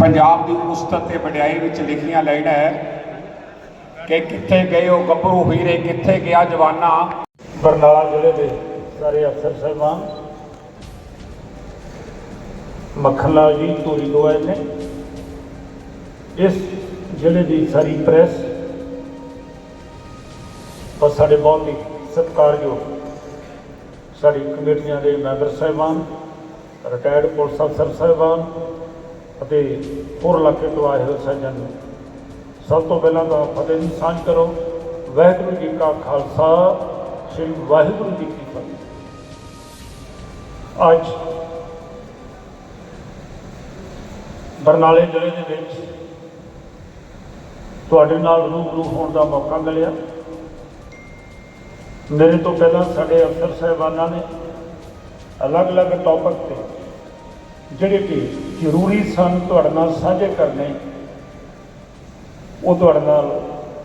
ਪੰਜਾਬ ਦੀ ਉਸਤਤ ਤੇ ਵਡਿਆਈ ਵਿੱਚ ਲਿਖੀਆਂ ਲਾਈਨਾਂ ਹੈ ਕਿ ਕਿੱਥੇ ਗਏ ਉਹ ਗੱਭਰੂ ਹੀਰੇ, ਕਿੱਥੇ ਗਿਆ ਜਵਾਨਾ? ਬਰਨਾਲਾ ਜ਼ਿਲ੍ਹੇ ਦੇ ਸਾਰੇ ਅਫਸਰ ਸਾਹਿਬਾਨ, ਮੱਖਣ ਲਾਲ ਜੀ, ਧੂਰੀ ਤੋਂ ਆਏ ਨੇ ਇਸ ਜ਼ਿਲ੍ਹੇ ਦੀ ਸਾਰੀ ਪ੍ਰੈਸ ਔਰ ਸਾਡੇ ਬਹੁਤ ਹੀ ਸਤਿਕਾਰਯੋਗ ਸਾਡੀ ਕਮੇਟੀਆਂ ਦੇ ਮੈਂਬਰ ਸਾਹਿਬਾਨ ਰਿਟਾਇਰਡ ਪੁਲਿਸ ਅਫਸਰ ਸਾਹਿਬਾਨ ਅਤੇ ਹੋਰ ਇਲਾਕੇ ਤੋਂ ਆਏ ਹੋਏ ਸੱਜਣ ਸਭ ਤੋਂ ਪਹਿਲਾਂ ਤਾਂ ਫਤਿਹ ਦੀ ਸਾਂਝ ਕਰੋ। ਵਾਹਿਗੁਰੂ ਜੀ ਕਾ ਖਾਲਸਾ, ਸ੍ਰੀ ਵਾਹਿਗੁਰੂ ਜੀ ਕੀ ਫਤਿਹ। ਅੱਜ ਬਰਨਾਲੇ ਜ਼ਿਲ੍ਹੇ ਦੇ ਵਿੱਚ ਤੁਹਾਡੇ ਨਾਲ ਰੂਬਰੂ ਹੋਣ ਦਾ ਮੌਕਾ ਮਿਲਿਆ। ਮੇਰੇ ਤੋਂ ਪਹਿਲਾਂ ਸਾਡੇ ਅਫਸਰ ਸਾਹਿਬਾਨਾਂ ਨੇ ਅਲੱਗ-ਅਲੱਗ ਟੌਪਿਕ ਤੇ ਜਿਹੜੇ ਕਿ ਜ਼ਰੂਰੀ ਸਨ ਤੁਹਾਡੇ ਨਾਲ ਸਾਂਝੇ ਕਰਨੇ, ਉਹ ਤੁਹਾਡੇ ਨਾਲ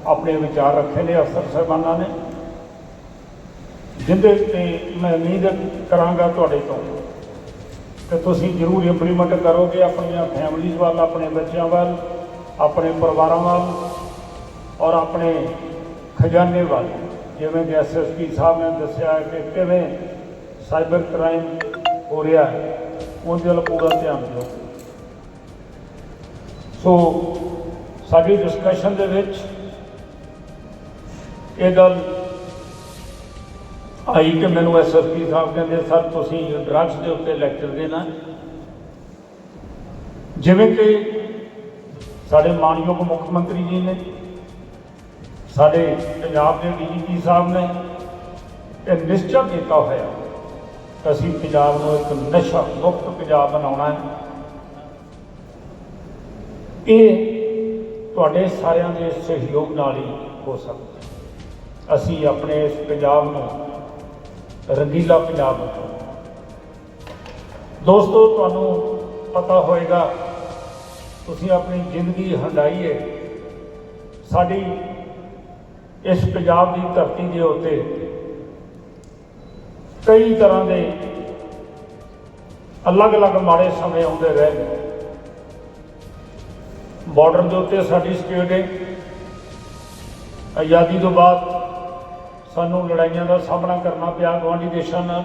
ਆਪਣੇ ਵਿਚਾਰ ਰੱਖੇ ਨੇ ਅਫਸਰ ਸਾਹਿਬਾਨਾਂ ਨੇ ਜਿਹਦੇ ਤੇ ਮੈਂ ਉਮੀਦ ਕਰਾਂਗਾ ਤੁਹਾਡੇ ਤੋਂ ਕਿ ਤੁਸੀਂ ਜ਼ਰੂਰ ਇੰਪਲੀਮੈਂਟ ਕਰੋਗੇ ਆਪਣੀਆਂ ਫੈਮਿਲੀਜ਼ ਵੱਲ, ਆਪਣੇ ਬੱਚਿਆਂ ਵੱਲ, ਆਪਣੇ ਪਰਿਵਾਰਾਂ ਵੱਲ ਔਰ ਆਪਣੇ ਖਜ਼ਾਨੇ ਵੱਲ। ਜਿਵੇਂ ਕਿ ਐਸਐਸਪੀ ਸਾਹਿਬ ਨੇ ਦੱਸਿਆ ਕਿ ਕਿਵੇਂ ਸਾਈਬਰ ਕ੍ਰਾਈਮ ਹੋ ਰਿਹਾ ਹੈ। ਉਹਦੇ ਵੱਲ ਪੂਰਾ ਧਿਆਨ ਦਿਓ। ਸੋ ਸਾਡੀ ਡਿਸਕਸ਼ਨ ਦੇ ਵਿੱਚ ਇਹ ਗੱਲ ਆਈ ਕਿ ਮੈਨੂੰ ਐਸਐਸਪੀ ਸਾਹਿਬ ਕਹਿੰਦੇ, ਸਰ, ਤੁਸੀਂ ਡਰੱਗਸ ਦੇ ਉੱਤੇ ਲੈਕਚਰ ਦੇਣਾ ਜਿਵੇਂ ਕਿ ਸਾਡੇ ਮਾਨਯੋਗ ਮੁੱਖ ਮੰਤਰੀ ਜੀ ਨੇ, ਸਾਡੇ ਪੰਜਾਬ ਦੇ ਡੀਜੀਪੀ ਸਾਹਿਬ ਨੇ ਇਹ ਨਿਸ਼ਚਾ ਕੀਤਾ ਹੋਇਆ। ਅਸੀਂ ਪੰਜਾਬ ਨੂੰ ਇੱਕ ਨਸ਼ਾ ਮੁਕਤ ਪੰਜਾਬ ਬਣਾਉਣਾ ਹੈ। ਇਹ ਤੁਹਾਡੇ ਸਾਰਿਆਂ ਦੇ ਸਹਿਯੋਗ ਨਾਲ ਹੀ ਹੋ ਸਕਦਾ ਅਸੀਂ ਆਪਣੇ ਇਸ ਪੰਜਾਬ ਨੂੰ ਰੰਗੀਲਾ ਪੰਜਾਬ ਬਣਾਉਣਾ ਦੋਸਤੋ, ਤੁਹਾਨੂੰ ਪਤਾ ਹੋਏਗਾ, ਤੁਸੀਂ ਆਪਣੀ ਜ਼ਿੰਦਗੀ ਹੰਡਾਈ ਸਾਡੀ ਇਸ ਪੰਜਾਬ ਦੀ ਧਰਤੀ ਦੇ ਉੱਤੇ ਕਈ ਤਰ੍ਹਾਂ ਦੇ ਅਲੱਗ-ਅਲੱਗ ਮਾੜੇ ਸਮੇਂ ਆਉਂਦੇ ਰਹੇ ਨੇ। ਬਾਰਡਰ ਦੇ ਉੱਤੇ ਸਾਡੀ ਸਟੇਟ ਆਜ਼ਾਦੀ ਤੋਂ ਬਾਅਦ ਸਾਨੂੰ ਲੜਾਈਆਂ ਦਾ ਸਾਹਮਣਾ ਕਰਨਾ ਪਿਆ, ਗੁਆਂਢੀ ਦੇਸ਼ਾਂ ਨਾਲ।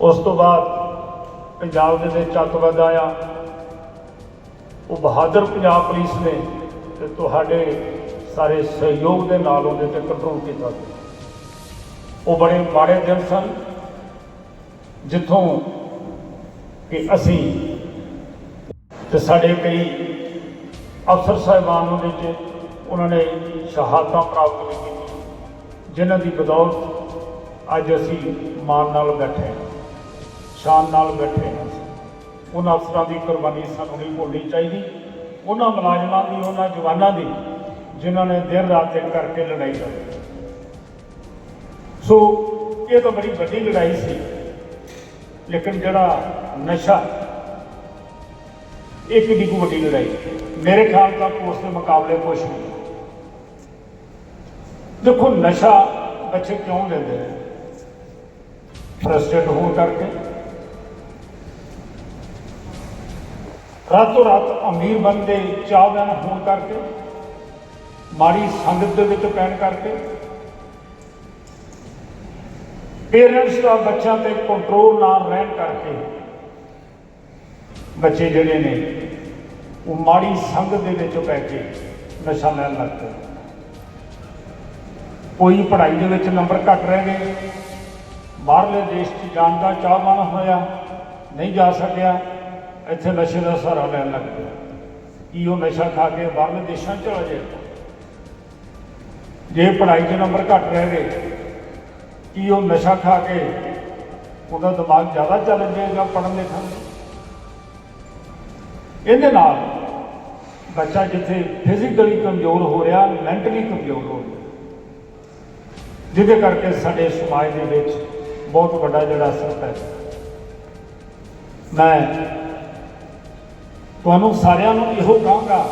ਉਸ ਤੋਂ ਬਾਅਦ ਪੰਜਾਬ ਦੇ ਵਿੱਚ ਅੱਤਵਾਦ ਆਇਆ। ਉਹ ਬਹਾਦਰ ਪੰਜਾਬ ਪੁਲਿਸ ਨੇ ਤੇ ਤੁਹਾਡੇ ਸਾਰੇ ਸਹਿਯੋਗ ਦੇ ਨਾਲ ਉਹਦੇ ਤੇ ਕੰਟਰੋਲ ਕੀਤਾ। ਗਿਆ ਉਹ ਬੜੇ ਮਾੜੇ ਦਿਨ ਸਨ, ਜਿੱਥੋਂ ਕਿ ਅਸੀਂ ਤੇ ਸਾਡੇ ਕਈ ਅਫਸਰ ਸਾਹਿਬਾਨ ਉਹਦੇ ਚ ਉਹਨਾਂ ਨੇ ਸ਼ਹਾਦਤਾਂ ਪ੍ਰਾਪਤ ਵੀ ਕੀਤੀ ਜਿਨ੍ਹਾਂ ਦੀ ਬਦੌਲਤ ਅੱਜ ਅਸੀਂ ਮਾਣ ਨਾਲ ਬੈਠੇ ਹਾਂ, ਸ਼ਾਨ ਨਾਲ ਬੈਠੇ ਹਾਂ। ਉਹਨਾਂ ਅਫਸਰਾਂ ਦੀ ਕੁਰਬਾਨੀ ਸਾਨੂੰ ਨਹੀਂ ਭੁੱਲਣੀ ਚਾਹੀਦੀ। ਉਹਨਾਂ ਮੁਲਾਜ਼ਮਾਂ ਦੀ, ਉਹਨਾਂ ਜਵਾਨਾਂ ਦੀ, ਜਿਨ੍ਹਾਂ ਨੇ ਦਿਨ ਰਾਤ ਇੱਕ ਕਰਕੇ ਲੜਾਈ ਲੜੀ। ਸੋ, ਇਹ ਤਾਂ ਬੜੀ ਵੱਡੀ ਲੜਾਈ ਸੀ। ਲੇਕਿਨ ਜਿਹੜਾ ਨਸ਼ਾ, ਇਹ ਕਿੰਨੀ ਕੁ ਵੱਡੀ ਲੜਾਈ ਮੇਰੇ ਖਿਆਲ ਤੱਕ ਉਸ ਦੇ ਮੁਕਾਬਲੇ ਕੁਛ ਨਹੀਂ। ਦੇਖੋ, ਨਸ਼ਾ ਬੱਚੇ ਕਿਉਂ ਲੈਂਦੇ ਨੇ? ਫਰਸਟ੍ਰੇਟ ਹੋਣ ਕਰਕੇ। ਰਾਤੋਂ ਰਾਤ ਅਮੀਰ ਬੰਦੇ ਚਾਹਵਾਨ ਹੋਣ ਕਰਕੇ, ਮਾੜੀ ਸੰਗਤ ਦੇ ਵਿੱਚ ਪੈਣ ਕਰਕੇ। ਪੇਰੈਂਟਸ ਦਾ ਬੱਚਿਆਂ ਤੇ ਕੰਟਰੋਲ ਨਾ ਰਹਿਣ ਕਰਕੇ ਬੱਚੇ ਜਿਹੜੇ ਨੇ, ਉਹ ਮਾੜੀ ਸੰਗਤ ਦੇ ਵਿੱਚ ਪੈ ਕੇ ਨਸ਼ਾ ਲੈਣ ਲੱਗ ਪਏ। ਕੋਈ ਪੜ੍ਹਾਈ ਦੇ ਵਿੱਚ ਨੰਬਰ ਘੱਟ ਰਹਿ ਗਏ। ਬਾਹਰਲੇ ਦੇਸ਼ 'ਚ ਜਾਣ ਦਾ ਚਾਹਵਾਨ ਹੋਇਆ, ਨਹੀਂ ਜਾ ਸਕਿਆ, ਇੱਥੇ ਨਸ਼ੇ ਦਾ ਸਹਾਰਾ ਲੈਣ ਲੱਗ ਪਿਆ। ਕੀ ਉਹ ਨਸ਼ਾ ਖਾ ਕੇ ਬਾਹਰਲੇ ਦੇਸ਼ਾਂ 'ਚ ਚਲਾ ਜਾਏ ਜੇ ਪੜ੍ਹਾਈ 'ਚ ਨੰਬਰ ਘੱਟ ਰਹਿ ਗਏ ਕਿ ਉਹ ਨਸ਼ਾ ਖਾ ਕੇ ਉਹਦਾ ਦਿਮਾਗ ਜ਼ਿਆਦਾ ਚੱਲ ਜਾਏਗਾ ਪੜ੍ਹਨ ਲਿਖਣ? ਇਹਦੇ ਨਾਲ ਬੱਚਾ ਜਿੱਥੇ ਫਿਜ਼ੀਕਲੀ ਕਮਜ਼ੋਰ ਹੋ ਰਿਹਾ ਮੈਂਟਲੀ ਕਮਜ਼ੋਰ ਹੋ ਰਿਹਾ, ਜਿਹਦੇ ਕਰਕੇ ਸਾਡੇ ਸਮਾਜ ਦੇ ਵਿੱਚ ਬਹੁਤ ਵੱਡਾ ਜਿਹੜਾ ਅਸਰ ਪੈ ਮੈਂ ਤੁਹਾਨੂੰ ਸਾਰਿਆਂ ਨੂੰ ਇਹੋ ਕਹਾਂਗਾ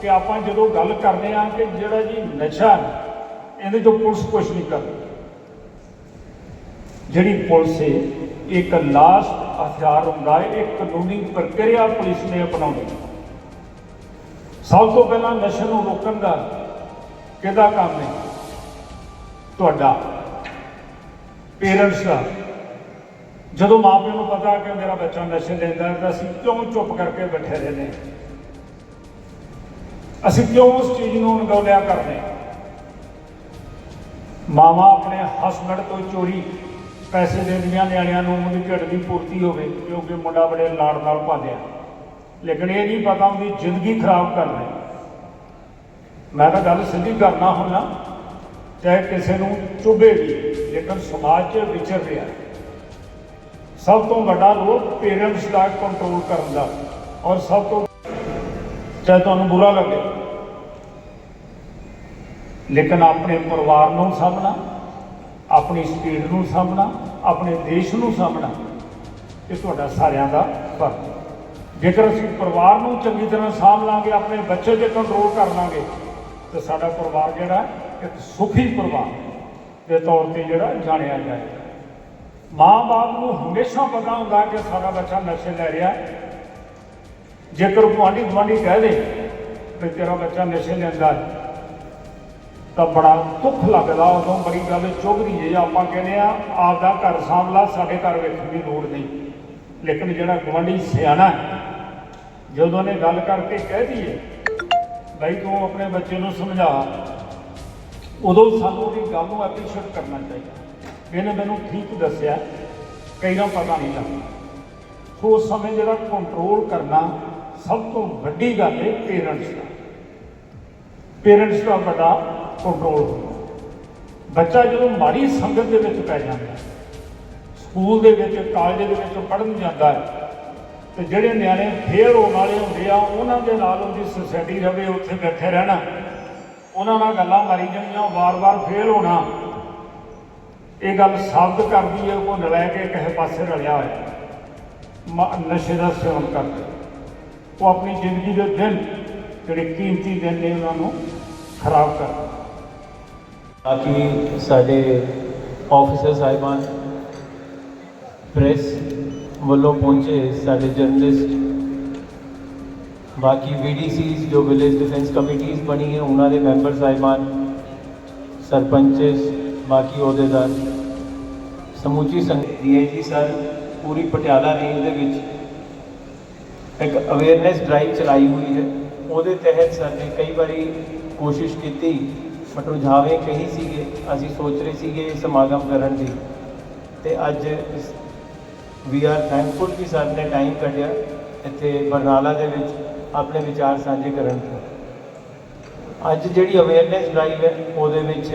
ਕਿ ਆਪਾਂ ਜਦੋਂ ਗੱਲ ਕਰਦੇ ਆ ਕਿ ਜਿਹੜਾ ਜੀ ਨਸ਼ਾ ਇਹਦੇ ਤੋਂ ਪੁਲਿਸ ਕੁਝ ਨਹੀਂ ਕਰਦੀ। ਜਿਹੜੀ ਪੁਲਿਸ ਹੈ ਇੱਕ ਲਾਸਟ ਹਥਿਆਰ ਹੁੰਦਾ ਹੈ ਇਹ ਕਾਨੂੰਨੀ ਪ੍ਰਕਿਰਿਆ ਪੁਲਿਸ ਨੇ ਅਪਣਾਉਣੀ। ਸਭ ਤੋਂ ਪਹਿਲਾਂ ਨਸ਼ੇ ਨੂੰ ਰੋਕਣ ਦਾ ਕਿਹਦਾ ਕੰਮ ਹੈ? ਤੁਹਾਡਾ ਪੇਰੈਂਟਸ ਦਾ। ਜਦੋਂ ਮਾਪਿਆਂ ਨੂੰ ਪਤਾ ਕਿ ਮੇਰਾ ਬੱਚਾ ਨਸ਼ੇ ਲੈਂਦਾ ਹੈ, ਤਾਂ ਅਸੀਂ ਕਿਉਂ ਚੁੱਪ ਕਰਕੇ ਬੈਠੇ ਰਹਿੰਦੇ ਅਸੀਂ ਕਿਉਂ ਉਸ ਚੀਜ਼ ਨੂੰ ਅਣਗੌਲਿਆ ਕਰਦੇ ਹਾਂ? ਆਪਣੇ ਹਸਬੰਡ ਤੋਂ ਚੋਰੀ ਪੈਸੇ ਦੇ ਦਿੰਦੀਆਂ ਨਿਆਣਿਆਂ ਨੂੰ ਉਹਦੀ ਢਿੱਡ ਦੀ ਪੂਰਤੀ ਹੋਵੇ ਕਿਉਂਕਿ ਮੁੰਡਾ ਬੜੇ ਲਾੜ ਨਾਲ ਪਾਲਿਆ ਲੇਕਿਨ ਇਹ ਨਹੀਂ ਪਤਾ ਉਹਦੀ ਜ਼ਿੰਦਗੀ ਖਰਾਬ ਕਰ ਰਹੇ ਮੈਂ ਤਾਂ ਗੱਲ ਸਿੱਧੀ ਕਰਨਾ ਹੁੰਦਾ, ਚਾਹੇ ਕਿਸੇ ਨੂੰ ਚੁੱਭੇ ਵੀ, ਲੇਕਿਨ ਸਮਾਜ 'ਚ ਵਿਚਰ ਰਿਹਾ। ਸਭ ਤੋਂ ਵੱਡਾ ਰੋਲ ਪੇਰੈਂਟਸ ਦਾ ਕੰਟਰੋਲ ਕਰਨ ਦਾ, ਔਰ ਸਭ ਤੋਂ ਚਾਹੇ ਤੁਹਾਨੂੰ ਬੁਰਾ ਲੱਗੇ। ਲੇਕਿਨ ਆਪਣੇ ਪਰਿਵਾਰ ਨੂੰ ਸਾਂਭਣਾ ਆਪਣੀ ਸਟੇਟ ਨੂੰ ਸਾਂਭਣਾ, ਆਪਣੇ ਦੇਸ਼ ਨੂੰ ਸਾਂਭਣਾ। ਇਹ ਤੁਹਾਡਾ ਸਾਰਿਆਂ ਦਾ ਫਰਜ਼ ਜੇਕਰ ਅਸੀਂ ਪਰਿਵਾਰ ਨੂੰ ਚੰਗੀ ਤਰ੍ਹਾਂ ਸਾਂਭ ਲਾਂਗੇ, ਆਪਣੇ ਬੱਚੇ ਤੇ ਕੰਟਰੋਲ ਕਰ ਲਾਂਗੇ, ਤੇ ਸਾਡਾ ਪਰਿਵਾਰ ਜਿਹੜਾ, ਇੱਕ ਸੁਖੀ ਪਰਿਵਾਰ ਦੇ ਤੌਰ ਤੇ ਜਿਹੜਾ ਜਾਣਿਆ ਜਾਏਗਾ। ਮਾਂ-ਬਾਪ ਨੂੰ ਹਮੇਸ਼ਾ ਪਤਾ ਹੁੰਦਾ ਕਿ ਸਾਡਾ ਬੱਚਾ ਨਸ਼ੇ ਲੈ ਰਿਹਾ ਜੇਕਰ ਗੁਆਂਢੀ ਗੁਆਂਢੀ ਕਹਿ ਦੇ ਵੀ ਤੇਰਾ ਬੱਚਾ ਨਸ਼ੇ ਲੈਂਦਾ ਹੈ ਤਾਂ ਬੜਾ ਦੁੱਖ ਲੱਗਦਾ ਉਦੋਂ, ਬੜੀ ਗੱਲ ਚੁੱਭਦੀ ਜੇ ਆਪਾਂ ਕਹਿੰਦੇ ਆ ਆਪਦਾ ਘਰ ਸਾਂਭਲਾ, ਸਾਡੇ ਘਰ ਵੇਖਣ ਦੀ ਲੋੜ ਨਹੀਂ। ਲੇਕਿਨ ਜਿਹੜਾ ਗੁਆਂਢੀ ਸਿਆਣਾ ਜਦੋਂ ਨੇ ਗੱਲ ਕਰਕੇ ਕਹਿ ਦਈਏ ਬਈ ਤੂੰ ਆਪਣੇ ਬੱਚੇ ਨੂੰ ਸਮਝਾ। ਉਦੋਂ ਸਾਨੂੰ ਉਹਦੀ ਗੱਲ ਨੂੰ ਐਪਰੀਸ਼ੀਏਟ ਕਰਨਾ ਚਾਹੀਦਾ। ਇਹਨੇ ਮੈਨੂੰ ਠੀਕ ਦੱਸਿਆ ਕਈ ਵਾਰ ਪਤਾ ਨਹੀਂ ਲੱਗਦਾ। ਸੋ ਉਸ ਸਮੇਂ ਜਿਹੜਾ ਕੰਟਰੋਲ ਕਰਨਾ ਸਭ ਤੋਂ ਵੱਡੀ ਗੱਲ ਹੈ ਪੇਰੈਂਟਸ ਦਾ। ਪੇਰੈਂਟਸ ਦਾ ਵੱਡਾ ਕੰਟਰੋਲ ਹੁੰਦਾ ਬੱਚਾ ਜਦੋਂ ਮਾੜੀ ਸੰਗਤ ਦੇ ਵਿੱਚ ਪੈ ਜਾਂਦਾ ਸਕੂਲ ਦੇ ਵਿੱਚ, ਕਾਲਜ ਦੇ ਵਿੱਚ ਪੜ੍ਹਨ ਜਾਂਦਾ ਹੈ, ਤੇ ਜਿਹੜੇ ਨਿਆਣੇ ਫੇਲ ਹੋਣ ਵਾਲੇ ਹੁੰਦੇ ਆ, ਉਹਨਾਂ ਦੇ ਨਾਲ ਉਹਦੀ ਸੁਸਾਇਟੀ ਰਵੇ, ਉੱਥੇ ਬੈਠੇ ਰਹਿਣਾ। ਉਹਨਾਂ ਨਾਲ ਗੱਲਾਂ ਮਾਰੀ ਜਾਣੀਆਂ ਵਾਰ-ਵਾਰ ਫੇਲ ਹੋਣਾ। ਇਹ ਗੱਲ ਸਾਬਤ ਕਰਦੀ ਹੈ, ਉਹ ਨਲੈ ਕੇ ਕਿਸੇ ਪਾਸੇ ਰਲਿਆ ਹੋਇਆ ਮ- ਨਸ਼ੇ ਦਾ ਸੇਵਨ ਕਰਦਾ। ਉਹ ਆਪਣੀ ਜ਼ਿੰਦਗੀ ਦੇ ਦਿਨ, ਜਿਹੜੇ ਕੀਮਤੀ ਦਿਨ ਨੇ ਉਹਨਾਂ ਨੂੰ ਖਰਾਬ ਕਰ ਬਾਕੀ ਸਾਡੇ ਆਫੀਸਰ ਸਾਹਿਬਾਨ ਪ੍ਰੈਸ ਵੱਲੋਂ ਪਹੁੰਚੇ ਸਾਡੇ ਜਰਨਲਿਸਟ ਬਾਕੀ ਵੀਡੀਸੀਜ਼ ਜੋ ਵਿਲੇਜ ਡਿਫੈਂਸ ਕਮੇਟੀਆਂ ਬਣੀ ਹੈ ਉਹਨਾਂ ਦੇ ਮੈਂਬਰ ਸਾਹਿਬਾਨ ਸਰਪੰਚਸ ਬਾਕੀ ਅਹੁਦੇਦਾਰ ਸਮੁੱਚੀ ਸੰਗਤ ਡੀਆਈਜੀ ਸਰ ਪੂਰੀ ਪਟਿਆਲਾ ਰੇਂਜ ਦੇ ਵਿੱਚ ਇੱਕ ਅਵੇਅਰਨੈਸ ਡਰਾਈਵ ਚਲਾਈ ਹੋਈ ਹੈ ਉਹਦੇ ਤਹਿਤ ਸਰ ਨੇ ਕਈ ਵਾਰੀ ਕੋਸ਼ਿਸ਼ ਕੀਤੀ ਬਟ ਰੁਝਾਵੇਂ ਕਹੀ ਸੀਗੇ, ਅਸੀਂ ਸੋਚ ਰਹੇ ਸੀਗੇ ਸਮਾਗਮ ਕਰਨ ਦੀ। ਤੇ ਅੱਜ ਵੀ ਆਰ ਥੈਂਕਫੁਲ ਕਿ ਸਾਡੇ ਟਾਈਮ ਕੱਢਿਆ, ਇੱਥੇ ਬਰਨਾਲਾ ਦੇ ਵਿੱਚ ਆਪਣੇ ਵਿਚਾਰ ਸਾਂਝੇ ਕਰਨ ਤੋਂ। ਅੱਜ ਜਿਹੜੀ ਅਵੇਅਰਨੈਸ ਡਰਾਈਵ ਹੈ, ਉਹਦੇ ਵਿੱਚ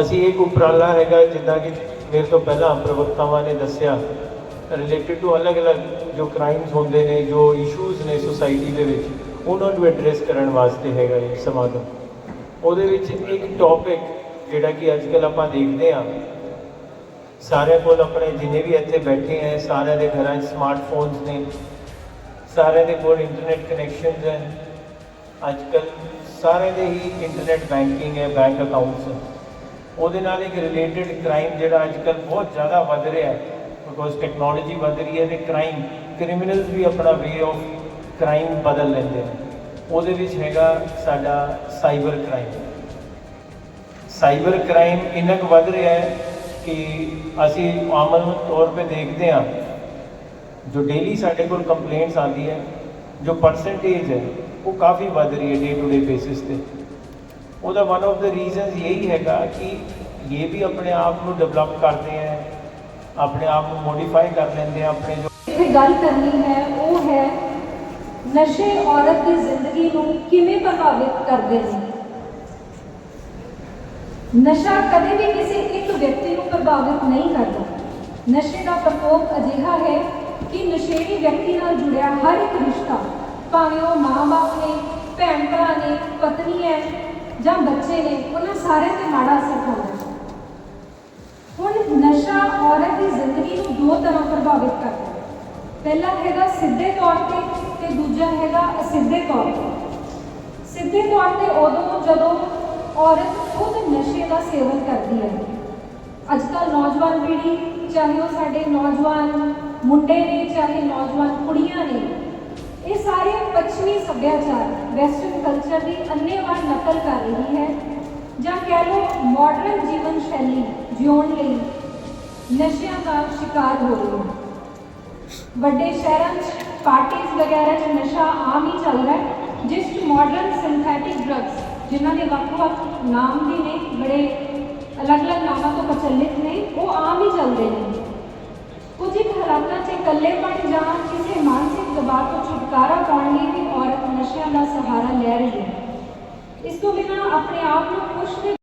ਅਸੀਂ ਇੱਕ ਉਪਰਾਲਾ ਹੈਗਾ, ਜਿੱਦਾਂ ਕਿ ਮੇਰੇ ਤੋਂ ਪਹਿਲਾਂ ਪ੍ਰਵਕਤਾਵਾਂ ਨੇ ਦੱਸਿਆ ਰਿਲੇਟਡ ਟੂ ਅਲੱਗ-ਅਲੱਗ ਜੋ ਕ੍ਰਾਈਮਸ ਹੁੰਦੇ ਨੇ, ਜੋ ਇਸ਼ੂਜ਼ ਨੇ ਸੋਸਾਇਟੀ ਦੇ ਵਿੱਚ, ਉਹਨਾਂ ਨੂੰ ਐਡਰੈਸ ਕਰਨ ਵਾਸਤੇ ਹੈਗਾ ਇਹ ਸਮਾਗਮ। ਉਹਦੇ ਵਿੱਚ ਇੱਕ ਟੌਪਿਕ ਜਿਹੜਾ ਕਿ ਅੱਜ ਕੱਲ੍ਹ ਆਪਾਂ ਦੇਖਦੇ ਹਾਂ। ਸਾਰਿਆਂ ਕੋਲ ਆਪਣੇ ਜਿੰਨੇ ਵੀ ਇੱਥੇ ਬੈਠੇ ਹੈ, ਸਾਰਿਆਂ ਦੇ ਘਰਾਂ 'ਚ ਸਮਾਰਟਫੋਨਸ ਨੇ, ਸਾਰਿਆਂ ਦੇ ਕੋਲ ਇੰਟਰਨੈਟ ਕਨੈਕਸ਼ਨਸ ਹੈ। ਅੱਜ ਕੱਲ੍ਹ ਸਾਰਿਆਂ ਦੇ ਹੀ ਇੰਟਰਨੈਟ ਬੈਂਕਿੰਗ ਹੈ ਬੈਂਕ ਅਕਾਊਂਟਸ ਉਹਦੇ ਨਾਲ ਇੱਕ ਰਿਲੇਟਡ ਕ੍ਰਾਈਮ ਜਿਹੜਾ ਅੱਜ ਕੱਲ੍ਹ ਬਹੁਤ ਜ਼ਿਆਦਾ ਵੱਧ ਰਿਹਾ ਹੈ। ਬਿਕੋਜ਼ ਟੈਕਨੋਲੋਜੀ ਵੱਧ ਰਹੀ ਹੈ ਤੇ ਕ੍ਰਾਈਮ ਕ੍ਰਿਮੀਨਲਸ ਵੀ ਆਪਣਾ ਵੇ ਆਫ ਕ੍ਰਾਈਮ ਬਦਲ ਲੈਂਦੇ ਨੇ। ਉਹਦੇ ਵਿੱਚ ਹੈਗਾ ਸਾਡਾ ਸਾਈਬਰ ਕ੍ਰਾਈਮ। ਸਾਈਬਰ ਕ੍ਰਾਈਮ ਇੰਨਾ ਕੁ ਵੱਧ ਰਿਹਾ ਹੈ ਕਿ ਅਸੀਂ ਆਮਨ ਤੌਰ 'ਤੇ ਦੇਖਦੇ ਹਾਂ, ਜੋ ਡੇਲੀ ਸਾਡੇ ਕੋਲ ਕੰਪਲੇਂਟਸ ਆਉਂਦੀ ਹੈ, ਜੋ ਪਰਸੈਂਟੇਜ ਹੈ, ਉਹ ਕਾਫੀ ਵੱਧ ਰਹੀ ਹੈ ਡੇ ਟੂ ਡੇ ਬੇਸਿਸ ਤੇ। ਉਹਦਾ ਵਨ ਆਫ ਦਾ ਰੀਜ਼ਨਸ ਇਹੀ ਹੈਗਾ ਕਿ ਇਹ ਵੀ ਆਪਣੇ ਆਪ ਨੂੰ ਡਿਵੈਲਪ ਕਰਦੇ ਹੈ, ਆਪਣੇ ਆਪ ਨੂੰ ਮੋਡੀਫਾਈ ਕਰ ਲੈਂਦੇ ਆ, ਆਪਣੇ ਜੋ ਗੱਲ ਕਰਨੀ ਹੈ, ਉਹ ਹੈ ਨਸ਼ੇ ਔਰਤ ਦੀ ਜ਼ਿੰਦਗੀ ਨੂੰ ਕਿਵੇਂ ਪ੍ਰਭਾਵਿਤ ਕਰਦੇ ਨੇ? ਨਸ਼ਾ ਕਦੇ ਵੀ ਕਿਸੇ ਇੱਕ ਵਿਅਕਤੀ ਨੂੰ ਪ੍ਰਭਾਵਿਤ ਨਹੀਂ ਕਰਦਾ। ਨਸ਼ੇ ਦਾ ਪ੍ਰਕੋਪ ਅਜਿਹਾ ਹੈ ਕਿ ਨਸ਼ੇੜੀ ਵਿਅਕਤੀ ਨਾਲ ਜੁੜਿਆ ਹਰ ਇੱਕ ਰਿਸ਼ਤਾ, ਭਾਵੇਂ ਉਹ ਮਾਂ-ਬਾਪ ਨੇ ਭੈਣ ਭਰਾ ਨੇ, ਪਤਨੀ ਹੈ ਜਾਂ ਬੱਚੇ ਨੇ, ਉਹਨਾਂ ਸਾਰਿਆਂ ਤੇ ਮਾੜਾ ਅਸਰ ਪਾਉਂਦਾ ਹੁਣ ਨਸ਼ਾ ਔਰਤ ਦੀ ਜ਼ਿੰਦਗੀ ਨੂੰ ਦੋ ਤਰ੍ਹਾਂ ਪ੍ਰਭਾਵਿਤ ਕਰਦਾ ਪਹਿਲਾ ਹੈਗਾ ਸਿੱਧੇ ਤੌਰ ਤੇ ਤੇ ਦੂਜਾ ਹੈਗਾ ਅਸਿੱਧੇ ਤੌਰ ਤੇ। ਸਿੱਧੇ ਤੌਰ ਤੇ ਉਦੋਂ ਜਦੋਂ ਔਰਤ ਖੁਦ ਨਸ਼ੇ ਦਾ ਸੇਵਨ ਕਰਦੀ ਹੈ। ਅੱਜ ਕੱਲ੍ਹ ਨੌਜਵਾਨ ਪੀੜ੍ਹੀ, ਚਾਹੇ ਉਹ ਸਾਡੇ ਨੌਜਵਾਨ ਮੁੰਡੇ ਨੇ, ਚਾਹੇ ਨੌਜਵਾਨ ਕੁੜੀਆਂ ਨੇ, ਇਹ ਸਾਰੇ ਪੱਛਮੀ ਸੱਭਿਆਚਾਰ ਵੈਸਟਰਨ ਕਲਚਰ ਦੀ ਅੰਨ੍ਹੇਵਾਹ ਨਕਲ ਕਰ ਰਹੀ ਹੈ ਜਾਂ ਕਹਿ ਲਓ ਮਾਡਰਨ ਜੀਵਨ ਸ਼ੈਲੀ ਜਿਉਣ ਲਈ ਨਸ਼ਿਆਂ ਦਾ ਸ਼ਿਕਾਰ ਹੋ ਰਹੀ ਹੈ। ਵੱਡੇ ਸ਼ਹਿਰਾਂ 'ਚ ਪਾਰਟੀਆਂ ਵਗੈਰਾ 'ਚ ਨਸ਼ਾ ਆਮ ਹੀ ਚੱਲ ਰਿਹਾ ਹੈ ਜਿਸ 'ਚ ਮਾਡਰਨ ਸਿੰਥੈਟਿਕ ਡਰੱਗਸ ਜਿਨ੍ਹਾਂ ਦੇ ਵੱਖ-ਵੱਖ ਨਾਮ ਵੀ ਨੇ ਬੜੇ ਅਲੱਗ-ਅਲੱਗ ਨਾਮਾਂ ਤੋਂ ਪ੍ਰਚਲਿਤ ਨੇ ਉਹ ਆਮ ਹੀ ਚੱਲਦੇ ਨੇ ਕੁਝ ਇੱਕ ਹਾਲਾਤਾਂ 'ਚ ਇਕੱਲੇਪਣ ਜਾਂ ਕਿਸੇ ਮਾਨਸਿਕ ਦਬਾਅ ਤੋਂ ਛੁਟਕਾਰਾ ਪਾਉਣ ਲਈ ਵੀ ਔਰਤ ਨਸ਼ਿਆਂ ਦਾ ਸਹਾਰਾ ਲੈ ਰਹੀ ਹੈ ਇਸ ਤੋਂ ਬਿਨਾਂ ਆਪਣੇ ਆਪ ਨੂੰ ਖੁਸ਼ ਤੇ